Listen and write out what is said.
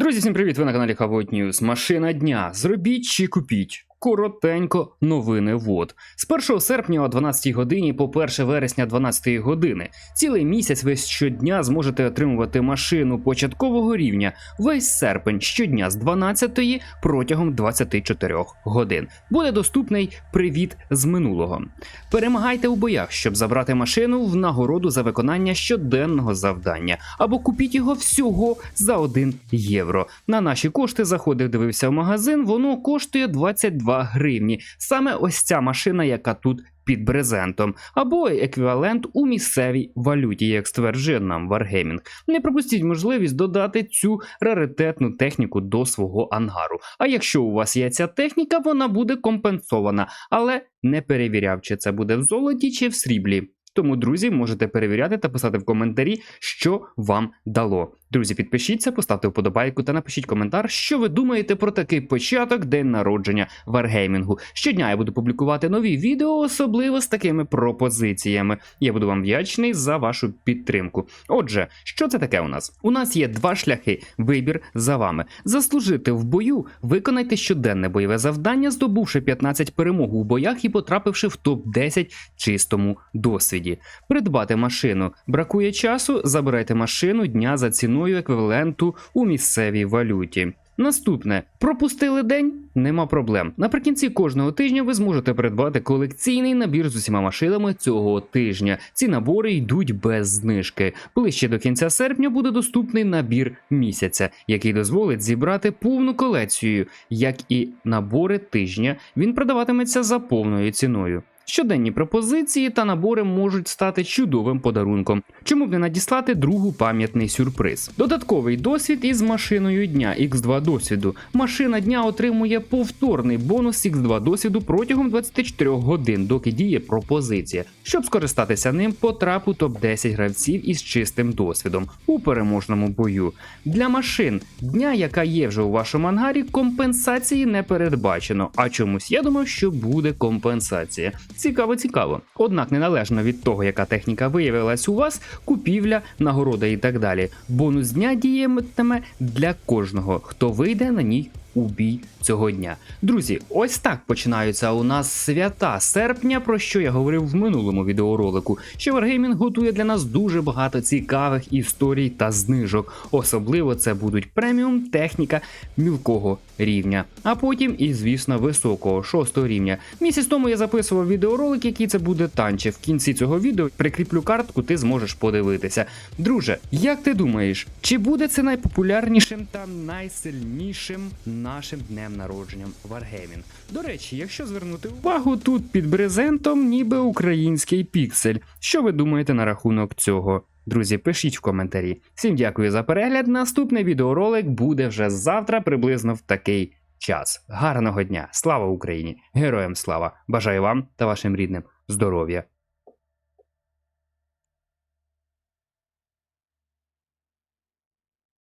Друзі, всім привіт! Ви на каналі Хавот Ньюс. Машина дня. Зробіть чи купіть. Коротенько новини вод. З 1 серпня о 12 годині по 1 вересня 12 години. Цілий місяць ви щодня зможете отримувати машину початкового рівня. Весь серпень щодня з 12 протягом 24 годин. Буде доступний привіт з минулого. Перемагайте у боях, щоб забрати машину в нагороду за виконання щоденного завдання, або купіть його всього за 1 євро. На наші кошти заходив, дивився в магазин, воно коштує 22 гривні. Саме ось ця машина, яка тут. Під брезентом або еквівалент у місцевій валюті, як стверджує нам Wargaming. Не пропустіть можливість додати цю раритетну техніку до свого ангару. А якщо у вас є ця техніка, вона буде компенсована, але не перевіряв, чи це буде в золоті чи в сріблі. Тому, друзі, можете перевіряти та писати в коментарі, що вам дало. Друзі, підпишіться, поставте вподобайку та напишіть коментар, що ви думаєте про такий початок день народження варгеймінгу. Щодня я буду публікувати нові відео, особливо з такими пропозиціями. Я буду вам вдячний за вашу підтримку. Отже, що це таке у нас? У нас є два шляхи. Вибір за вами. Заслужити в бою, виконайте щоденне бойове завдання, здобувши 15 перемог у боях і потрапивши в топ 10 чистому досвіді. Придбати машину. Бракує часу, забирайте машину дня за ціною еквіваленту у місцевій валюті. Наступне пропустили день, нема проблем. Наприкінці кожного тижня ви зможете придбати колекційний набір з усіма машинами цього тижня. Ці набори йдуть без знижки. Ближче до кінця серпня буде доступний набір місяця, який дозволить зібрати повну колекцію, як і набори тижня. Він продаватиметься за повною ціною. Щоденні пропозиції та набори можуть стати чудовим подарунком. Чому б не надіслати другу пам'ятний сюрприз? Додатковий досвід із машиною дня X2 досвіду. Машина дня отримує повторний бонус X2 досвіду протягом 24 годин, доки діє пропозиція. Щоб скористатися ним, потрап у топ-10 гравців із чистим досвідом у переможному бою. Для машин дня, яка є вже у вашому ангарі, компенсації не передбачено. А чомусь я думав, що буде компенсація. Цікаво, цікаво. Однак неналежно від того, яка техніка виявилась у вас, купівля, нагорода і так далі. Бонус дня діятиме для кожного, хто вийде на ній у бій цього дня. Друзі, ось так починаються у нас свята серпня, про що я говорив в минулому відеоролику. Що Wargaming готує для нас дуже багато цікавих історій та знижок. Особливо це будуть преміум техніка мілкого рівня, а потім і, звісно, високого шостого рівня. Місяць тому я записував відеоролик, який це буде танче. В кінці цього відео прикріплю картку, ти зможеш подивитися. Друже, як ти думаєш, чи буде це найпопулярнішим та найсильнішим нашим днем народженням Wargaming? До речі, якщо звернути увагу, тут під брезентом ніби український піксель. Що ви думаєте на рахунок цього? Друзі, пишіть в коментарі. Всім дякую за перегляд. Наступний відеоролик буде вже завтра, приблизно в такий час. Гарного дня! Слава Україні! Героям слава! Бажаю вам та вашим рідним здоров'я